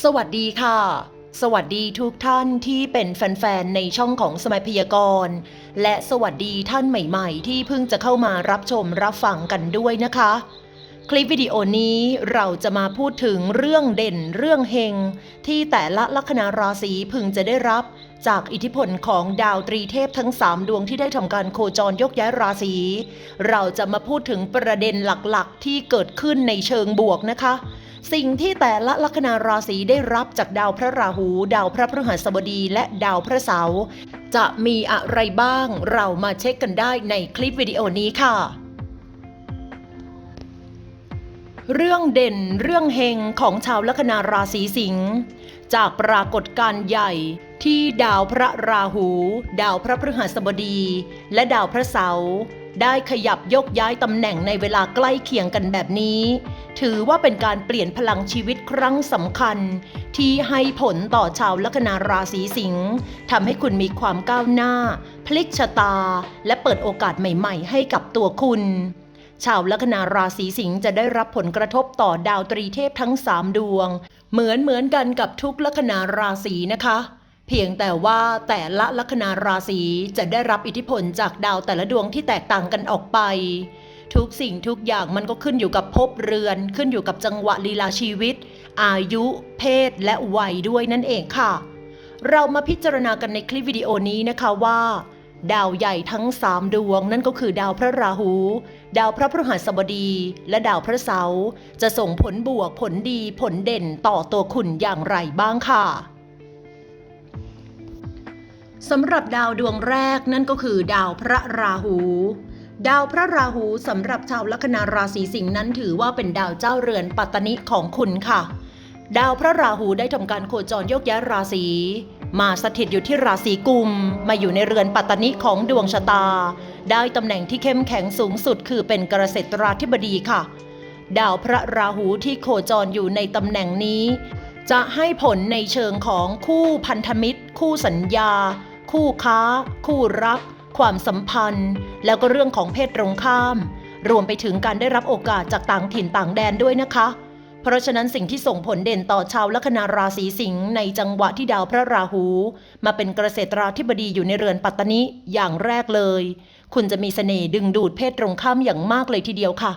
สวัสดีค่ะ สวัสดีทุกท่านที่เป็นแฟนๆ ในช่องของสมัยพยากรณ์ และสวัสดีท่านใหม่ๆ ที่เพิ่งจะเข้ามารับชมรับฟังกันด้วยนะคะ คลิปวิดีโอนี้เราจะมาพูดถึงเรื่องเด่นเรื่องเฮง ที่แต่ละลัคนาราศีพึงจะได้รับ จากอิทธิพลของดาวตรีเทพทั้ง 3 ดวงที่ได้ทำการโคจรยกย้ายราศีเราจะมาพูดถึงประเด็นหลักๆ ที่เกิดขึ้นในเชิงบวกนะคะ สิ่งที่แต่ละลัคนาราศีได้รับจากดาวพระราหู ดาวพระพฤหัสบดี และดาวพระเสาร์จะมีอะไรบ้าง เรามาเช็คกันได้ในคลิปวิดีโอนี้ค่ะ เรื่องเด่นเรื่องเฮงของชาวลัคนาราศีสิงห์จากปรากฏการณ์ใหญ่ที่ดาวพระราหู ดาวพระพฤหัสบดี และดาวพระเสาร์ ได้ขยับยกย้ายตำแหน่งในเวลาใกล้เคียงกันแบบนี้ ถือว่าเป็นการเปลี่ยนพลังชีวิตครั้งสำคัญ ที่ให้ผลต่อชาวลัคนาราศีสิงห์ทำให้คุณมีความก้าวหน้า พลิกชะตา และเปิดโอกาสใหม่ ๆ ให้กับตัวคุณชาวลัคนาราศีสิงห์จะได้รับผลกระทบต่อดาวตรีเทพทั้ง 3 ดวง เหมือนเหมือนกันกับทุกลัคนาราศีนะคะ พียงแต่ว่าแต่ละลัคนาราศีจะได้รับอิทธิพลจากดาวแต่ละดวงที่แตกต่างกันออกไป ทุกสิ่งทุกอย่างมันก็ขึ้นอยู่กับภพเรือน ขึ้นอยู่กับจังหวะลีลาชีวิต อายุ เพศ และวัยด้วยนั่นเองค่ะ เรามาพิจารณากันในคลิปวิดีโอนี้นะคะว่า ดาวใหญ่ทั้ง 3 ดวงนั่นก็คือดาวพระราหู ดาวพระพฤหัสบดี และดาวพระเสาร์จะส่งผลบวกผลดีผลเด่นต่อตัวคุณอย่างไรบ้างค่ะ สำหรับดาวดวงแรกนั่นก็คือดาวพระราหู ดาวพระราหูสำหรับชาวลัคนาราศีสิงห์นั้นถือว่าเป็นดาวเจ้าเรือนปัตตนิของคุณค่ะ ดาวพระราหูได้ทำการโคจรโยกย้ายราศีมาสถิตอยู่ที่ราศีกุม มาอยู่ในเรือนปัตตนิของดวงชะตา ได้ตำแหน่งที่เข้มแข็งสูงสุดคือเป็นกเกษตราธิบดีค่ะ ดาวพระราหูที่โคจรอยู่ในตำแหน่งนี้ จะให้ผลในเชิงของคู่พันธมิตร คู่สัญญา คู่ค้า คู่รัก ความสัมพันธ์ แล้วก็เรื่องของเพศตรงข้าม รวมไปถึงการได้รับโอกาสจากต่างถิ่นต่างแดนด้วยนะคะ เพราะฉะนั้นสิ่งที่ส่งผลเด่นต่อชาวลัคนาราศีสิงห์ในจังหวะที่ดาวพระราหู มาเป็นเกษตราธิบดีอยู่ในเรือนปัตตนิอย่างแรกเลย คุณจะมีเสน่ห์ดึงดูดเพศตรงข้ามอย่างมากเลยทีเดียวค่ะ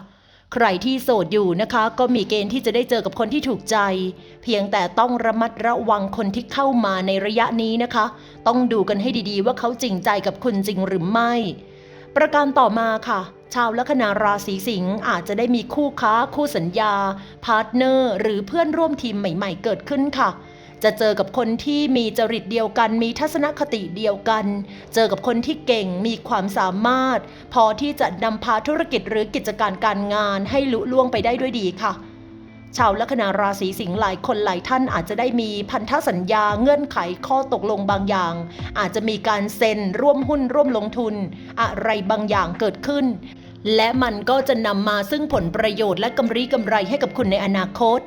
ใครที่โสดอยู่นะคะ ก็มีเกณฑ์ที่จะได้เจอกับคนที่ถูกใจ เพียงแต่ต้องระมัดระวังคนที่เข้ามาในระยะนี้นะคะ ต้องดูกันให้ดีๆ ว่าเขาจริงใจกับคุณจริงหรือไม่ ประการต่อมาค่ะ ชาวลัคนาราศีสิงห์อาจจะได้มีคู่ค้า คู่สัญญา พาร์ทเนอร์ หรือเพื่อนร่วมทีมใหม่ ๆ เกิดขึ้นค่ะ จะเจอกับคนที่มีจริตเดียวกัน มีทัศนคติเดียวกัน เจอกับคนที่เก่งมีความสามารถ พอที่จะนำพาธุรกิจหรือกิจการการงานให้ลุล่วงไปได้ด้วยดีค่ะ ชาวลัคนาราศีสิงห์หลายคนหลายท่านอาจจะได้มีพันธสัญญาเงื่อนไขข้อตกลงบางอย่าง อาจจะมีการเซ็นร่วมหุ้นร่วมลงทุน อะไรบางอย่างเกิดขึ้น และมันก็จะนำมาซึ่งผลประโยชน์และกำไรกำไรให้กับคุณในอนาคต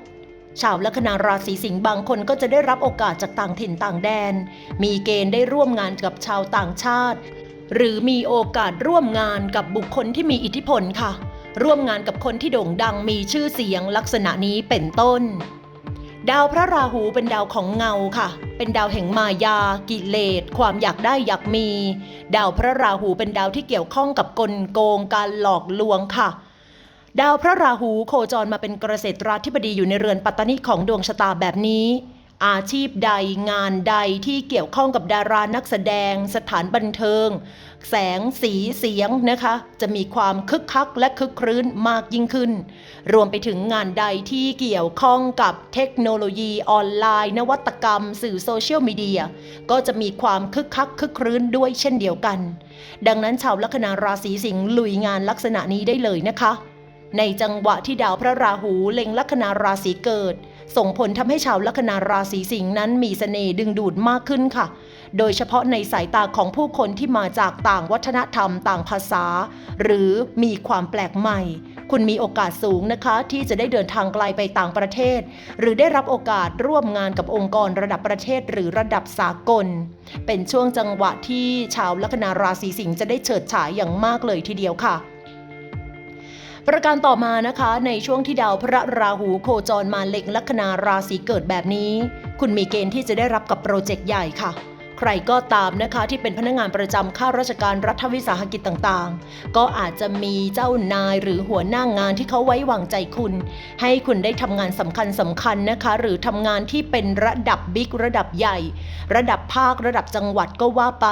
ชาวลัคนาราศีสิงห์บางคนก็จะได้รับโอกาสจากต่างถิ่นต่างแดน มีเกณฑ์ได้ร่วมงานกับชาวต่างชาติ หรือมีโอกาสร่วมงานกับบุคคลที่มีอิทธิพลค่ะ ร่วมงานกับคนที่โด่งดังมีชื่อเสียงลักษณะนี้เป็นต้น ดาวพระราหูเป็นดาวของเงาค่ะ เป็นดาวแห่งมายา กิเลส ความอยากได้อยากมี ดาวพระราหูเป็นดาวที่เกี่ยวข้องกับกลโกงการหลอกลวงค่ะ ดาวพระราหูโคจรมาเป็นเกษตราธิบดีอยู่ในเรือนปัตตนิของดวงชะตาแบบนี้ อาชีพใดงานใดที่เกี่ยวข้องกับดารานักแสดง สถานบันเทิง แสงสีเสียงนะคะ จะมีความคึกคักและคึกครื้นมากยิ่งขึ้น รวมไปถึงงานใดที่เกี่ยวข้องกับเทคโนโลยีออนไลน์ นวัตกรรม สื่อโซเชียลมีเดียก็จะมีความคึกคักคึกครื้นด้วยเช่นเดียวกัน ดังนั้นชาวลัคนาราศีสิงห์ลุยงานลักษณะนี้ได้เลยนะคะ ในจังหวะที่ดาวพระราหูเล็งลัคนาราศีเกิด ส่งผลทำให้ชาวลัคนาราศีสิงห์นั้นมีเสน่ห์ดึงดูดมากขึ้นค่ะ โดยเฉพาะในสายตาของผู้คนที่มาจากต่างวัฒนธรรมต่างภาษา หรือมีความแปลกใหม่ คุณมีโอกาสสูงนะคะ ที่จะได้เดินทางไกลไปต่างประเทศ หรือได้รับโอกาสร่วมงานกับองค์กรระดับประเทศหรือระดับสากล เป็นช่วงจังหวะที่ชาวลัคนาราศีสิงห์จะได้เฉิดฉายอย่างมากเลยทีเดียวค่ะ ประการต่อมานะคะในช่วงที่ดาวพระราหูโคจรมาเล็งลัคนาราศีเกิดแบบนี้ คุณมีเกณฑ์ที่จะได้รับกับโปรเจกต์ใหญ่ค่ะ ใครก็ตามนะคะที่เป็นพนักงานประจำข้าราชการรัฐวิสาหกิจต่างๆ ก็อาจจะมีเจ้านายหรือหัวหน้างงานที่เขาไว้วางใจคุณ ให้คุณได้ทำงานสำคัญสำคัญนะคะ หรือทำงานที่เป็นระดับบิ๊กระดับใหญ่ ระดับภาคระดับจังหวัดก็ว่าไป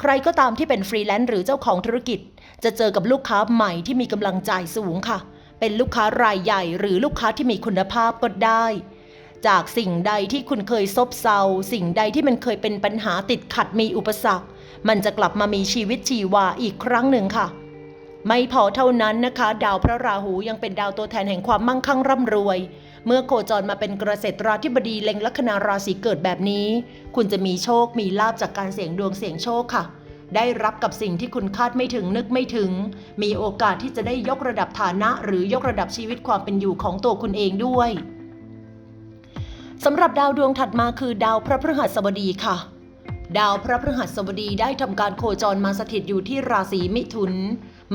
ใครก็ตามที่เป็นฟรีแลนซ์หรือเจ้าของธุรกิจ จะเจอกับลูกค้าใหม่ที่มีกำลังจ่ายสูงค่ะ เป็นลูกค้ารายใหญ่หรือลูกค้าที่มีคุณภาพก็ได้ จากสิ่งใดที่คุณเคยซบเซา สิ่งใดที่มันเคยเป็นปัญหาติดขัดมีอุปสรรค มันจะกลับมามีชีวิตชีวาอีกครั้งหนึ่งค่ะ ไม่พอเท่านั้นนะคะ ดาวพระราหูยังเป็นดาวตัวแทนแห่งความมั่งคั่งร่ำรวย เมื่อโคจรมาเป็นเกษตราธิบดีเล็งลัคนาราศีเกิดแบบนี้ คุณจะมีโชคมีลาบจากการเสี่ยงดวงเสี่ยงโชคค่ะได้รับกับสิ่งที่คุณคาดไม่ถึงนึกไม่ถึง มีโอกาสที่จะได้ยกระดับฐานะ หรือยกระดับชีวิตความเป็นอยู่ของตัวคุณเองด้วย สำหรับดาวดวงถัดมาคือดาวพระพฤหัสบดีค่ะ ดาวพระพฤหัสบดีได้ทำการโคจรมาสถิตอยู่ที่ราศีมิถุน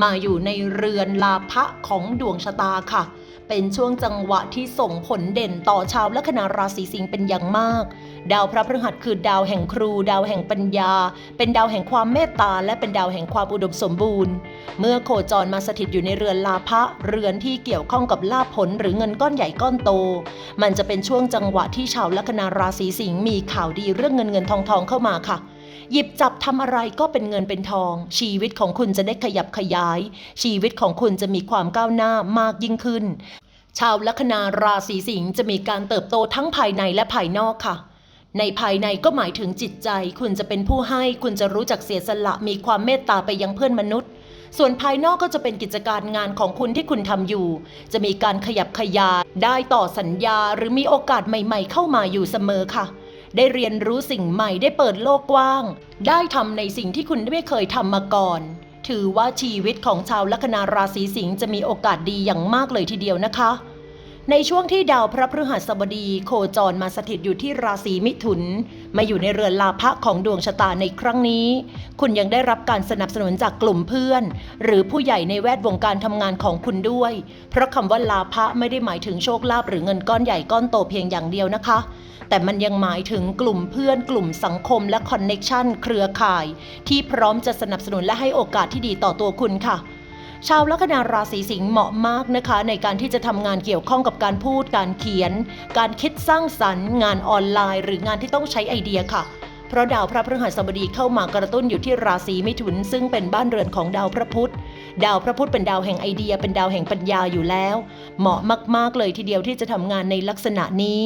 มาอยู่ในเรือนลาภะของดวงชะตาค่ะ เป็นช่วงจังหวะที่ส่งผลเด่นต่อชาวลัคนาราศีสิงห์เป็นอย่างมาก ดาวพระพฤหัสคือดาวแห่งครู ดาวแห่งปัญญา เป็นดาวแห่งความเมตตา และเป็นดาวแห่งความอุดมสมบูรณ์ เมื่อโคจรมาสถิตอยู่ในเรือนลาภะเรือนที่เกี่ยวข้องกับลาภผลหรือเงินก้อนใหญ่ก้อนโต มันจะเป็นช่วงจังหวะที่ชาวลัคนาราศีสิงห์มีข่าวดีเรื่องเงินเงินทองทองเข้ามาค่ะ หยิบจับทำอะไรก็เป็นเงินเป็นทอง ชีวิตของคุณจะได้ขยับขยาย ชีวิตของคุณจะมีความก้าวหน้ามากยิ่งขึ้น ชาวลัคนาราศีสิงห์จะมีการเติบโตทั้งภายในและภายนอกค่ะในภายในก็หมายถึงจิตใจ คุณจะเป็นผู้ให้ คุณจะรู้จักเสียสละ มีความเมตตาไปยังเพื่อนมนุษย์ ส่วนภายนอกก็จะเป็นกิจการงานของคุณที่คุณทำอยู่ จะมีการขยับขยายได้ต่อสัญญา หรือมีโอกาสใหม่ ๆ เข้ามาอยู่เสมอค่ะ ได้เรียนรู้สิ่งใหม่ได้เปิดโลกกว้าง ได้ทำในสิ่งที่คุณไม่เคยทำมาก่อน ถือว่าชีวิตของชาวลัคนาราศีสิงห์จะมีโอกาสดีอย่างมากเลยทีเดียวนะคะ ในช่วงที่ดาวพระพฤหัสบดีโคจรมาสถิตอยู่ที่ราศีมิถุน มาอยู่ในเรือนลาภะของดวงชะตาในครั้งนี้ คุณยังได้รับการสนับสนุนจากกลุ่มเพื่อน หรือผู้ใหญ่ในแวดวงการทำงานของคุณด้วย เพราะคำว่าลาภะไม่ได้หมายถึงโชคลาภหรือเงินก้อนใหญ่ก้อนโตเพียงอย่างเดียวนะคะ แต่มันยังหมายถึงกลุ่มเพื่อน กลุ่มสังคมและคอนเน็ชันเครือข่าย ที่พร้อมจะสนับสนุนและให้โอกาสที่ดีต่อตัวคุณค่ะ ชาวลัคนาราศีสิงห์เหมาะมากนะคะ ในการที่จะทำงานเกี่ยวข้องกับการพูด การเขียน การคิดสร้างสรรค์ งานออนไลน์ หรืองานที่ต้องใช้ไอเดียค่ะ เพราะดาวพระพฤหัสบดีเข้ามากระตุ้นอยู่ที่ราศีมิถุน ซึ่งเป็นบ้านเรือนของดาวพระพุธ ดาวพระพุธเป็นดาวแห่งไอเดีย เป็นดาวแห่งปัญญาอยู่แล้ว เหมาะมากๆเลยทีเดียวที่จะทำงานในลักษณะนี้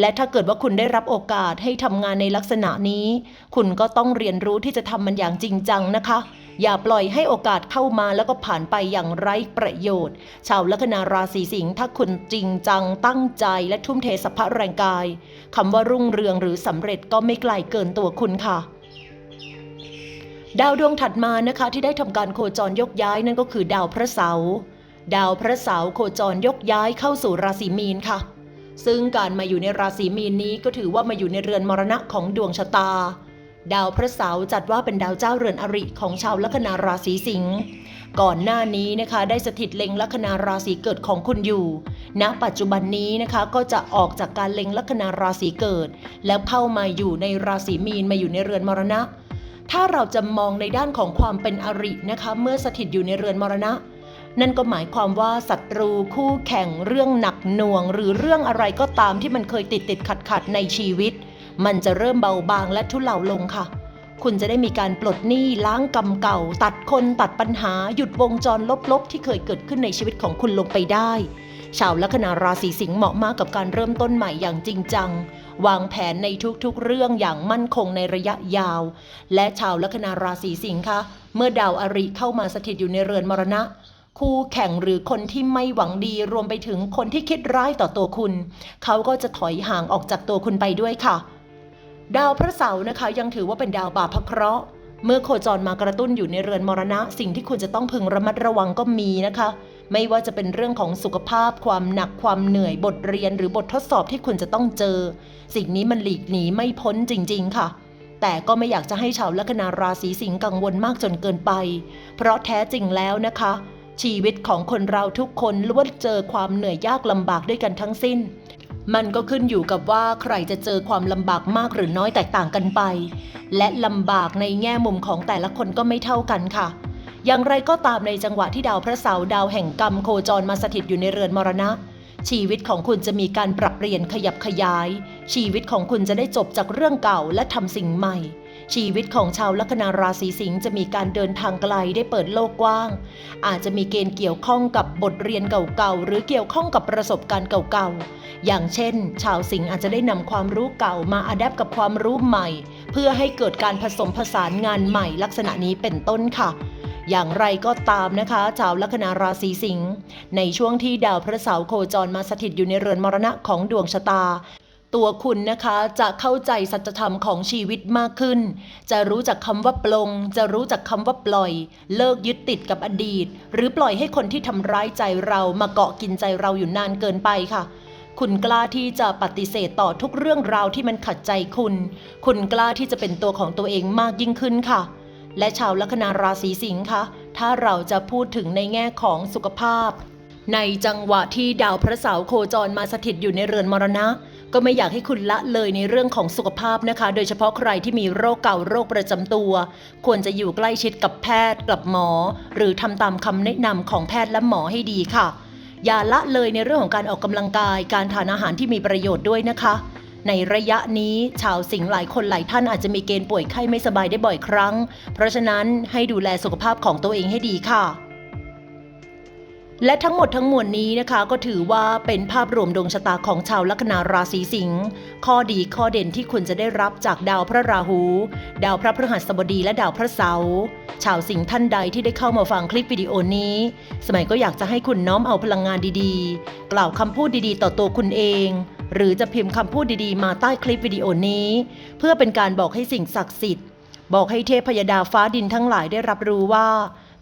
และถ้าเกิดว่าคุณได้รับโอกาสให้ทำงานในลักษณะนี้ คุณก็ต้องเรียนรู้ที่จะทำมันอย่างจริงจังนะคะ อย่าปล่อยให้โอกาสเข้ามาแล้วก็ผ่านไปอย่างไร้ประโยชน์ ชาวลัคนาราศีสิงห์ถ้าคุณจริงจังตั้งใจและทุ่มเทสัพพะแรงกายคำว่ารุ่งเรืองหรือสำเร็จก็ไม่ไกลเกินตัวคุณค่ะดาวดวงถัดมานะคะที่ได้ทำการโคจรยกย้ายนั่นก็คือดาวพระเสาร์ดาวพระเสาร์โคจรยกย้ายเข้าสู่ราศีมีนค่ะ ซึ่งการมาอยู่ในราศีมีนนี้ก็ถือว่ามาอยู่ในเรือนมรณะของดวงชะตา ดาวพระเสาร์จัดว่าเป็นดาวเจ้าเรือนอริของชาวลัคนาราศีสิงห์ก่อนหน้านี้นะคะได้สถิตเล็งลัคนาราศีเกิดของคุณอยู่ ณ ปัจจุบันนี้นะคะก็จะออกจากการเล็งลัคนาราศีเกิด แล้วเข้ามาอยู่ในราศีมีนมาอยู่ในเรือนมรณะ ถ้าเราจะมองในด้านของความเป็นอรินะคะเมื่อสถิตอยู่ในเรือนมรณะ นั่นก็หมายความว่าศัตรูคู่แข่งเรื่องหนักหน่วง หรือเรื่องอะไรก็ตามที่มันเคยติดติดขัดขัดในชีวิต มันจะเริ่มเบาบางและทุเลาลงค่ะ คุณจะได้มีการปลดหนี้ล้างกรรมเก่า ตัดคนตัดปัญหา หยุดวงจรลบๆ ที่เคยเกิดขึ้นในชีวิตของคุณลงไปได้ ชาวลัคนาราศีสิงห์เหมาะมากกับการเริ่มต้นใหม่อย่างจริงจัง วางแผนในทุกๆ เรื่องอย่างมั่นคงในระยะยาว และชาวลัคนาราศีสิงห์คะเมื่อดาวอริเข้ามาสถิตอยู่ในเรือนมรณะคู่แข่งหรือคนที่ไม่หวังดีรวมไปถึงคนที่คิดร้ายต่อตัวคุณ เขาก็จะถอยห่างออกจากตัวคุณไปด้วยค่ะ ดาวพระเสาร์นะคะยังถือว่าเป็นดาวบาปเคราะห์เมื่อโคจรมากระตุ้นอยู่ในเรือนมรณะ สิ่งที่คุณจะต้องพึงระมัดระวังก็มีนะคะ ไม่ว่าจะเป็นเรื่องของสุขภาพ ความหนักความเหนื่อยบทเรียนหรือบททดสอบที่คุณจะต้องเจอ สิ่งนี้มันหลีกหนีไม่พ้นจริง ๆ ค่ะ แต่ก็ไม่อยากจะให้ชาวลัคนาราศีสิงห์กังวลมากจนเกินไป เพราะแท้จริงแล้วนะคะ ชีวิตของคนเราทุกคนล้วนเจอความเหนื่อยยากลำบากด้วยกันทั้งสิ้น มันก็ขึ้นอยู่กับว่าใครจะเจอความลำบากมากหรือน้อยแตกต่างกันไป และลำบากในแง่มุมของแต่ละคนก็ไม่เท่ากันค่ะ อย่างไรก็ตามในจังหวะที่ดาวพระเสาร์ดาวแห่งกรรมโคจรมาสถิตอยู่ในเรือนมรณะ ชีวิตของคุณจะมีการปรับเปลี่ยนขยับขยาย ชีวิตของคุณจะได้จบจากเรื่องเก่าและทำสิ่งใหม่ ชีวิตของชาวลัคนาราศีสิงห์จะมีการเดินทางไกลได้เปิดโลกกว้าง อาจจะมีเกณฑ์เกี่ยวข้องกับบทเรียนเก่าๆ หรือเกี่ยวข้องกับประสบการณ์เก่าๆ อย่างเช่น ชาวสิงห์อาจจะได้นำความรู้เก่ามาอัดแอปกับความรู้ใหม่ เพื่อให้เกิดการผสมผสานงานใหม่ลักษณะนี้เป็นต้นค่ะอย่างไรก็ตามนะคะชาวลัคนาราศีสิงห์ในช่วงที่ดาวพระเสาร์โคจรมาสถิตอยู่ในเรือนมรณะของดวงชะตา ตัวคุณนะคะจะเข้าใจสัจธรรมของชีวิตมากขึ้น จะรู้จักคำว่าปลง จะรู้จักคำว่าปล่อย เลิกยึดติดกับอดีต หรือปล่อยให้คนที่ทำร้ายใจเรามาเกาะกินใจเราอยู่นานเกินไปค่ะคุณกล้าที่จะปฏิเสธต่อทุกเรื่องราวที่มันขัดใจคุณ คุณกล้าที่จะเป็นตัวของตัวเองมากยิ่งขึ้นค่ะ และชาวลัคนาราศีสิงห์คะถ้าเราจะพูดถึงในแง่ของสุขภาพ ในจังหวะที่ดาวพระเสาร์โคจรมาสถิตอยู่ในเรือนมรณะ ก็ไม่อยากให้คุณละเลยในเรื่องของสุขภาพนะคะ โดยเฉพาะใครที่มีโรคเก่าโรคประจำตัว ควรจะอยู่ใกล้ชิดกับแพทย์กับหมอ หรือทำตามคำแนะนำของแพทย์และหมอให้ดีค่ะ อย่าละเลยในเรื่องของการออกกำลังกาย การทานอาหารที่มีประโยชน์ด้วยนะคะ ในระยะนี้ชาวสิงห์หลายคนหลายท่านอาจจะมีเกณฑ์ป่วยไข้ไม่สบายได้บ่อยครั้ง เพราะฉะนั้นให้ดูแลสุขภาพของตัวเองให้ดีค่ะ และทั้งหมดทั้งมวลนี้นะคะก็ถือว่าเป็นภาพรวมดวงชะตาของชาวลัคนาราศีสิงห์ข้อดีข้อเด่นที่คุณจะได้รับจากดาวพระราหู ดาวพระพฤหัสบดีและดาวพระเสาร์ชาวสิงห์ท่านใดที่ได้เข้ามาฟังคลิปวิดีโอนี้ สมัยก็อยากจะให้คุณน้อมเอาพลังงานดีๆ กล่าวคำพูดดีๆ ต่อตัวคุณเอง หรือจะพิมพ์คำพูดดีๆ มาใต้คลิปวิดีโอนี้ เพื่อเป็นการบอกให้สิ่งศักดิ์สิทธิ์ บอกให้เทพยดาฟ้าดินทั้งหลายได้รับรู้ว่า